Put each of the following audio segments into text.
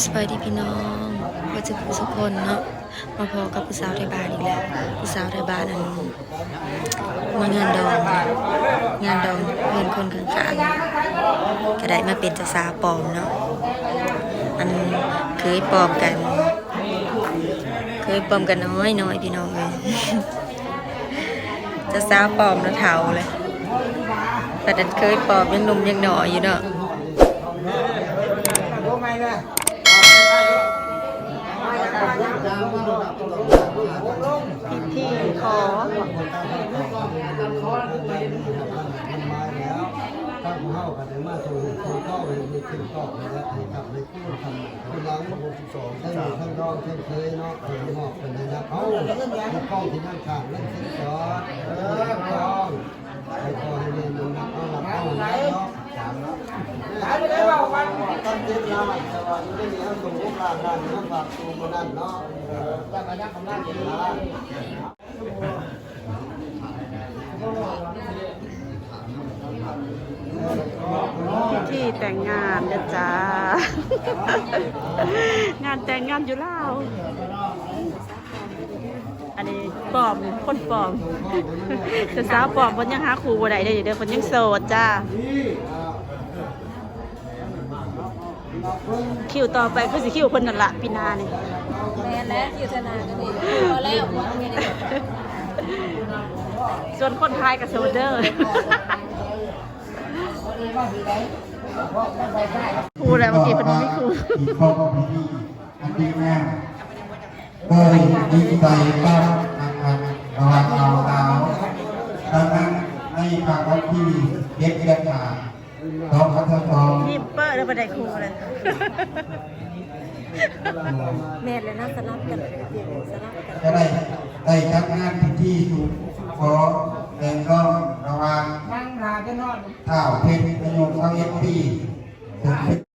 สวัสดีพี่น้องว่าจะผู้สุกคนเนาะมาพอกับผู้สาวไทยบ้านอีกแล้วผู้สาวไทยบ้านอันมางานดอง งานดองเพื่อนคนข้างๆก็ได้มาเป็นจ้าสาวปอมเนาะอันเคยปอมกัน เคยปอมกันน้อยน้อยพี่น้องเลยจ้าสาวปอมแล้วเท่าเลยแต่ดันเคยปอมยังหนุ่มยังหน่อยอยู่เนาะ พิธีขอ ถ้าผู้เข้า กันได้มาสู่คนเข้าไปในถึงตอกเลยนะให้กลับในกู้ทำคนล้างหกสิบสองท่านท่านรองท่านเคยเนาะเห็นหมอกเป็นนะเขาในกล้องที่นั่งข้างเล่นสิบสองเออกล้องให้พอให้เรียนดูนะเอาหลับเอาไหนเนาะสามเนาะหายไปได้ว่าวันตั้งเจ็ดล้านแต่ว่าอยู่ในนี้สมมติล้านล้านเนาะฝากตัวคนนั้นเนาะเออตั้งมายักษ์คำนั้นเจ็ดล้าน ที่แต่งงานนะจ๊ะ งานแต่งงานอยู่ลาวอันนี้ปลอมคนปลอมแต่สาวปลอมเพิ่นยังหาครูบ่ได้เด้อเด้อเพิ่นยังโสดจ้าคิวต่อไปคือสิคิวเพิ่นนั่นละปีหนานี่แม่และอยู่ธนากันดีพอแล้วหมดไงเนี่ยส่วนคนไทยกับโซเดอร์ ครูอะไรเมื่อกี้เป็นไม่ครูอีกข้อก็พิธีอันดีแม่โดยดีใจต้อนนะครับระหว่างเราสาดังนั้นในภาควันที่เด็กเดือนหาสองพันสองนี่เปิดแล้วบันไดครูเลยแม่และน่าสลับกันสลับกันจะได้ได้จัดงานพิธีสู่ขอ แต่งก็ระหว่างเท้าเพชรประโยชน์ฟังเอฟพีถึงเป็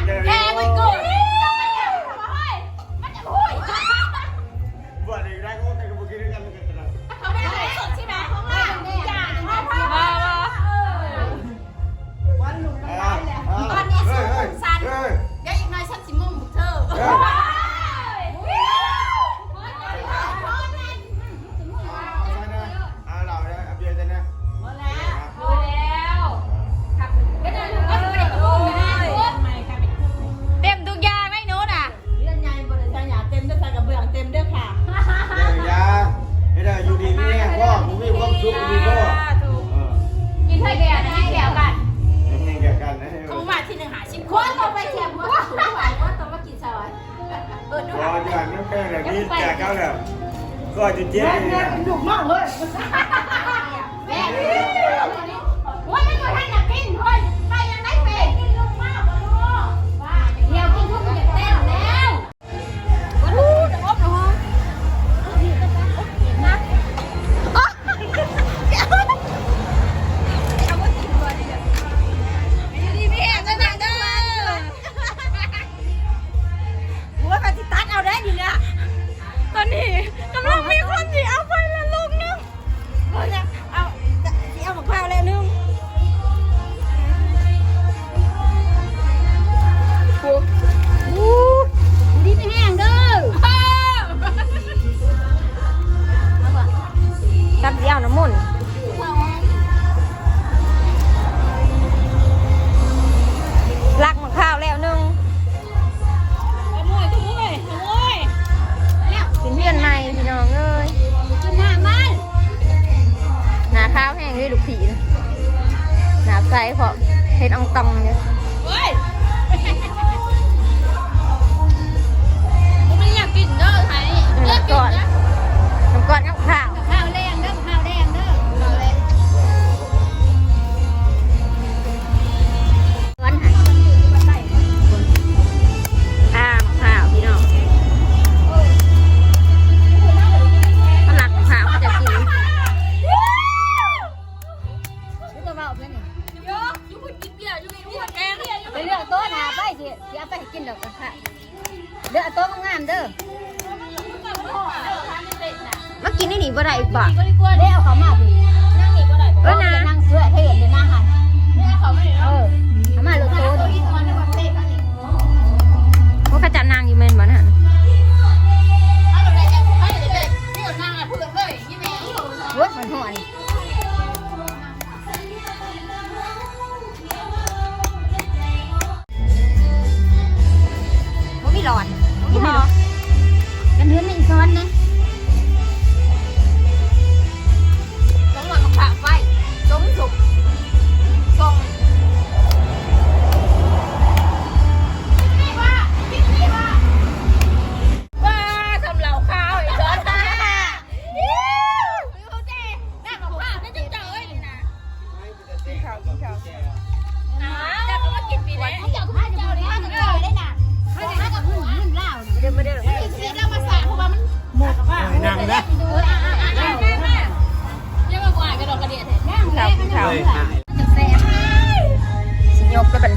Yeah. นี้จกเขาแบบก็จะเจ๊ง แม่เป็นดุมากเลย หลอดบ่หลอดกันเทือนในี่ซ้อนนะ സ്വപ്ന